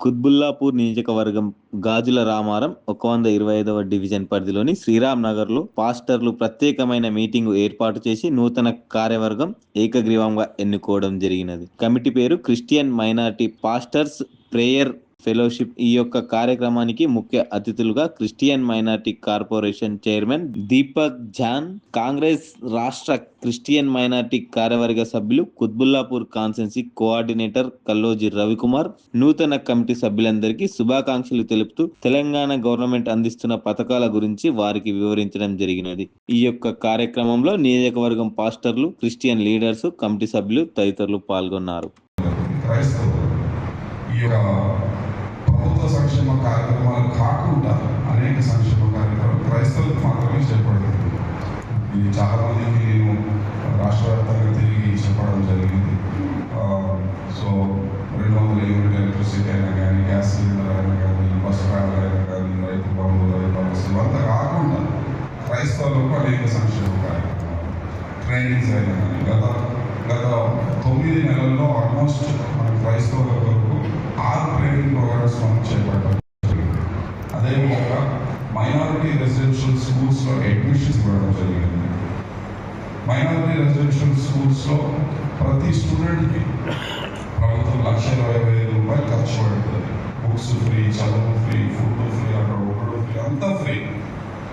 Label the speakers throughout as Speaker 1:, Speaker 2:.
Speaker 1: కుత్బుల్లాపూర్ నియోజకవర్గం గాజుల రామారం ఒక వంద ఇరవై ఐదవ డివిజన్ పరిధిలోని శ్రీరామ్ నగర్లో పాస్టర్లు ప్రత్యేకమైన మీటింగ్ ఏర్పాటు చేసి నూతన కార్యవర్గం ఏకగ్రీవంగా ఎన్నుకోవడం జరిగినది. కమిటీ పేరు Christian minority pastors prayer fellowship ఈ యొక్క కార్యక్రమానికి ముఖ్య అతిథులుగా Christian minority corporation chairman Deepak John Congress రాష్ట్ర క్రిస్టియన్ మైనార్టీ కార్యవర్గ సభ్యులు కుత్బుల్లాపూర్ కాన్సెన్సీ కోఆర్డినేటర్ కల్లోజి రవికుమార్ నూతన కమిటీ సభ్యులందరికీ శుభాకాంక్షలు తెలుపుతూ తెలంగాణ గవర్నమెంట్ అందిస్తున్న పథకాల గురించి వారికి వివరించడం జరిగినది. ఈ యొక్క కార్యక్రమంలో నియోజకవర్గం పాస్టర్లు క్రిస్టియన్ లీడర్స్ కమిటీ సభ్యులు తదితరులు పాల్గొన్నారు.
Speaker 2: ప్రభుత్వ సంక్షేమ కార్యక్రమాలు కాకుండా అనేక సంక్షేమ కార్యక్రమాలు క్రైస్తవులకు మాత్రమే చేపడుతుంది ఇది చాలా మందికి నేను రాష్ట్ర వ్యాప్తంగా తిరిగి చెప్పడం జరిగింది. సో రెండు వందల యూనిట్ ఎలక్ట్రిసిటీ అయినా కానీ గ్యాస్ సిలిండర్ అయినా కానీ బస్ ట్రావెల్ అయినా కానీ రైతు బంధువులు రైతు బస్సు ఇవంతా కాకుండా క్రైస్తవులకు అనేక సంక్షేమ కార్యక్రమాలు ట్రైనింగ్స్ అయినా కానీ. గత గత తొమ్మిది నెలల్లో ఆల్మోస్ట్ మన క్రైస్తవులకు ఆరు ట్రైనింగ్ ప్రోగ్రామ్స్ మనం జరిగింది అదేవిధంగా మైనారిటీ రెసిడెన్షియల్ స్కూల్స్లో అడ్మిషన్స్ ఇవ్వడం జరిగింది. మైనారిటీ రెసిడెన్షియల్ స్కూల్స్లో ప్రతి స్టూడెంట్కి ప్రభుత్వం లక్ష ఇరవై వేల రూపాయలు ఖర్చు పెడుతుంది. బుక్స్ ఫ్రీ చదువు ఫ్రీ ఫుడ్ ఫ్రీ అక్కడ ఒకడు ఫ్రీ అంతా ఫ్రీ.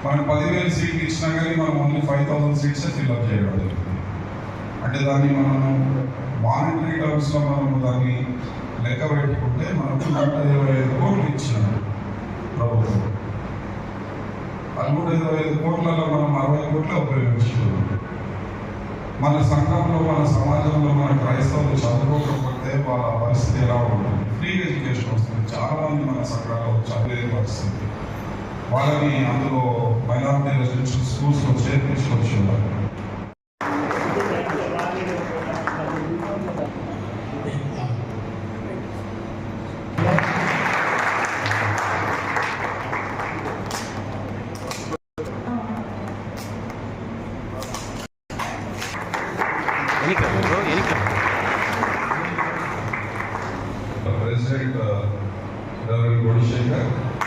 Speaker 2: మనం పదివేలు సీట్లు ఇచ్చినా కానీ మనం only five thousand seats fill up చేయడం జరుగుతుంది అంటే దాన్ని మనము మానిటరీ టర్మ్స్లో మనం దాన్ని లెక్క పెట్టుకుంటే మనకు నూట ఇరవై ఐదు కోట్లు ఇచ్చినాడు ప్రభుత్వం ఆ నూట ఇరవై ఐదు కోట్లలో మనం అరవై కోట్లు ఉపయోగించుకున్నాం. మన సంఘంలో మన సమాజంలో మన క్రైస్తవులు చదువుకోకపోతే వాళ్ళ పరిస్థితి ఎలా ఉంటుంది? ఫ్రీ ఎడ్యుకేషన్ వస్తుంది. చాలా మంది మన సంఘాల్లో చదివే పరిస్థితి. వాళ్ళని అందులో మైనారిటీ రెసిడెన్షియల్ స్కూల్స్లో చేర్పించుకొచ్చి ఉన్నారు president Ravi Gunasekhar general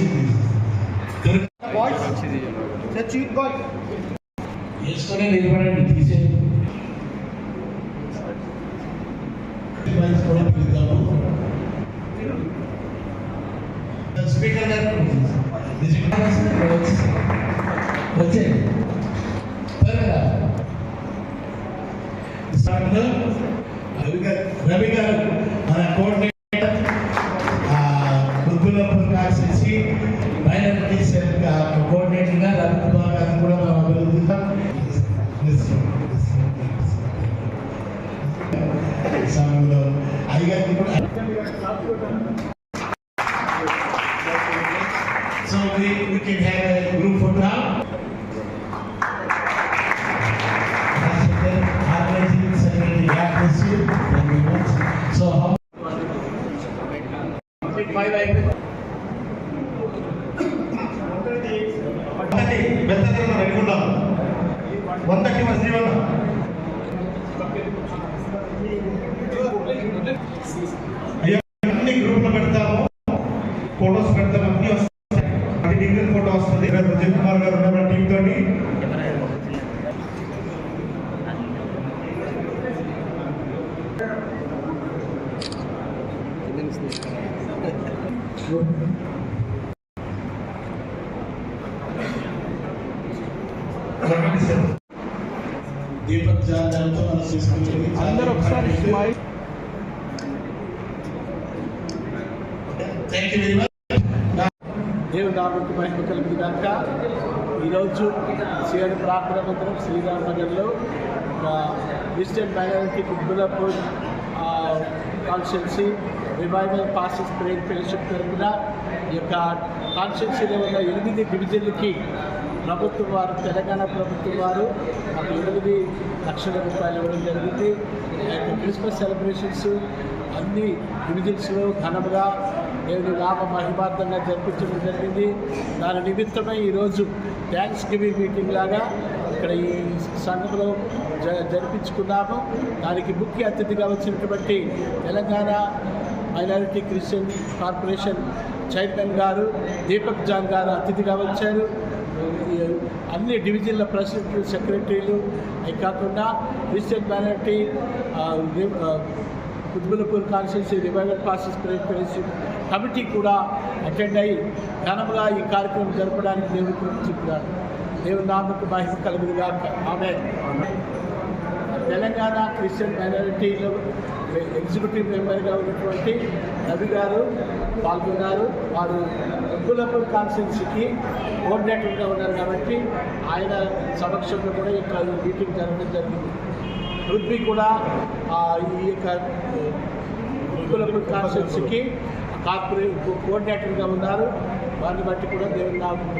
Speaker 2: shop వేసి
Speaker 3: వేసుకొని నిలబడండి తీసే కూడా పిలుద్దాము స్పీకర్ గారు వచ్చే త్వరగా స్టార్ట్లో రవి గారు రవి గారు మన coordinator group photo Organizing secretary, God bless you. Thank you very much. So how five అయిపోయింది ఒకటి పెద్దగా రెగ్యుండాలి వన్ థర్టీ వన్ జీరో అయ్యో అన్ని గ్రూప్లో పెడతాము. ఫోటోస్ పెడతాము అన్ని వస్తాయి. అది డిగ్రీ ఫోటో వస్తుంది. ఇక్కడ కుమార్ గారు ఉన్న టీం తోటి. Thank you.
Speaker 4: అందరూ ఒకసారి స్మైల్ దేవుడు కాబట్టి మహిమ కలిగింది కనుక ఈరోజు సిఐడి ప్రార్థన మందిరం శ్రీరామ్ నగర్లో ఒక Christian minority Quthbullapur constituency revival passes prayer fellowship తరఫున ఈ యొక్క కాన్స్టిట్యున్సీలో ఉన్న ఎనిమిది డివిజన్లకి ప్రభుత్వం వారు తెలంగాణ ప్రభుత్వం వారు మాకు ఎనిమిది లక్షల రూపాయలు ఇవ్వడం జరిగింది. క్రిస్మస్ సెలబ్రేషన్స్ అన్ని డివిజన్స్లో ఘనంగా దేవుని లాభ మహిమార్థంగా జరిపించడం జరిగింది. దాని నిమిత్తమై ఈరోజు థ్యాంక్స్ గివింగ్ మీటింగ్ లాగా ఇక్కడ ఈ సంఘంలో జ జరిపించుకున్నాము. దానికి ముఖ్య అతిథిగా వచ్చినటువంటి Telangana minority Christian corporation chairman గారు దీపక్ జాన్ గారు అతిథిగా వచ్చారు. అన్ని డివిజన్ల ప్రెసిడెంట్లు సెక్రటరీలు అవి కాకుండా క్రిస్టియన్ మైనారిటీ ఆ, Quthbullapur constituency revival process presidency committee కూడా అటెండ్ అయ్యి ఘనంగా ఈ కార్యక్రమం జరపడానికి దేవుడు చెప్పినారు దేవుడు నామకు మహిమ కలుగులుగా ఆమె తెలంగాణ క్రిస్టియన్ మైనారిటీలో ఎగ్జిక్యూటివ్ మెంబర్గా ఉన్నటువంటి రవి గారు పాల్గొన్నారు వారు కులపూర్ కాన్స్టిట్యున్సీకి కోఆర్డినేటర్గా ఉన్నారు కాబట్టి ఆయన సమక్షంలో కూడా ఇక్కడ మీటింగ్ జరగడం జరిగింది. పృథ్వీ కూడా ఈ యొక్క కులపూర్ కాన్స్టిట్యున్సీకి కార్పొరేట్ కోఆర్డినేటర్గా ఉన్నారు. వారిని బట్టి కూడా దేవుని నామకు